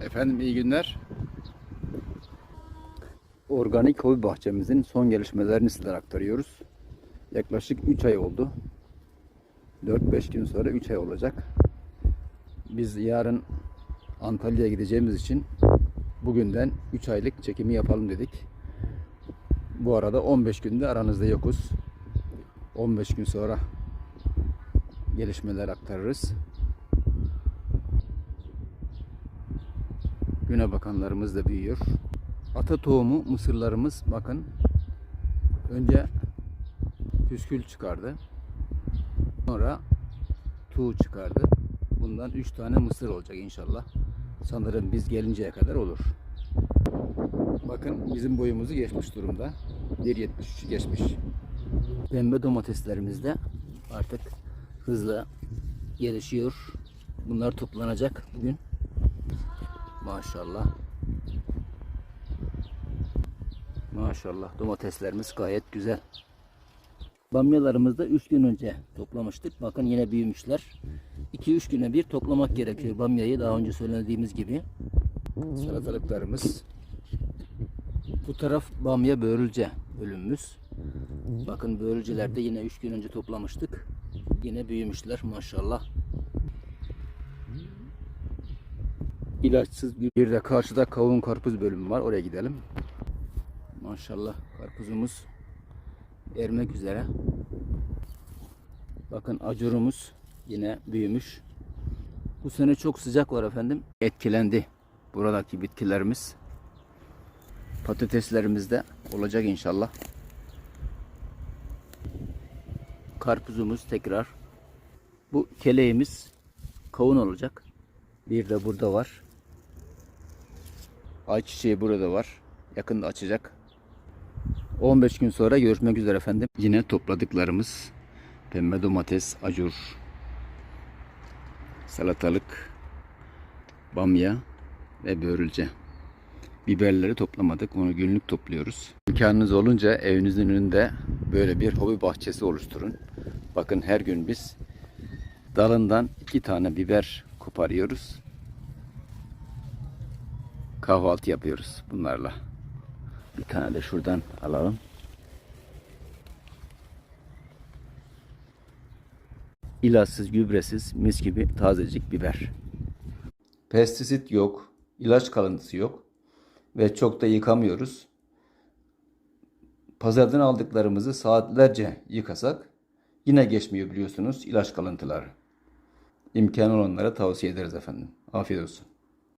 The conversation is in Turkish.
Efendim iyi günler. Organik hobi bahçemizin son gelişmelerini sizlere aktarıyoruz. Yaklaşık 3 ay oldu. 4-5 gün sonra 3 ay olacak. Biz yarın Antalya'ya gideceğimiz için bugünden 3 aylık çekimi yapalım dedik. Bu arada 15 günde aranızda yokuz. 15 gün sonra gelişmeler aktarırız. Güne bakanlarımız da büyüyor. Ata tohumu mısırlarımız bakın önce püskül çıkardı. Sonra tuğ çıkardı. Bundan 3 tane mısır olacak inşallah. Sanırım biz gelinceye kadar olur. Bakın bizim boyumuzu geçmiş durumda. 1.73'ü geçmiş. Pembe domateslerimiz de artık hızla gelişiyor. Bunlar toplanacak bugün. Maşallah. Maşallah domateslerimiz gayet güzel. Bamyalarımızı da 3 gün önce toplamıştık. Bakın yine büyümüşler. 2-3 güne bir toplamak gerekiyor bamyayı daha önce söylediğimiz gibi. Salatalıklarımız. Bu taraf bamya börülce bölümümüz. Bakın börülcelerde yine 3 gün önce toplamıştık. Yine büyümüşler maşallah. İlaçsız bir de karşıda kavun karpuz bölümü var. Oraya gidelim. Maşallah karpuzumuz ermek üzere. Bakın acurumuz yine büyümüş. Bu sene çok sıcak var efendim. Etkilendi buradaki bitkilerimiz. Patateslerimiz de olacak inşallah. Karpuzumuz tekrar. Bu keleğimiz kavun olacak. Bir de burada var. Ayçiçeği burada var. Yakında açacak. 15 gün sonra görüşmek üzere efendim. Yine topladıklarımız pembe domates, acur, salatalık, bamya ve börülce. Biberleri toplamadık. Onu günlük topluyoruz. İmkanınız olunca evinizin önünde böyle bir hobi bahçesi oluşturun. Bakın her gün biz dalından iki tane biber koparıyoruz. Kahvaltı yapıyoruz bunlarla. Bir tane de şuradan alalım. İlaçsız, gübresiz, mis gibi tazecik biber. Pestisit yok, ilaç kalıntısı yok ve çok da yıkamıyoruz. Pazardan aldıklarımızı saatlerce yıkasak yine geçmiyor biliyorsunuz ilaç kalıntıları. İmkanı olanlara tavsiye ederiz efendim. Afiyet olsun.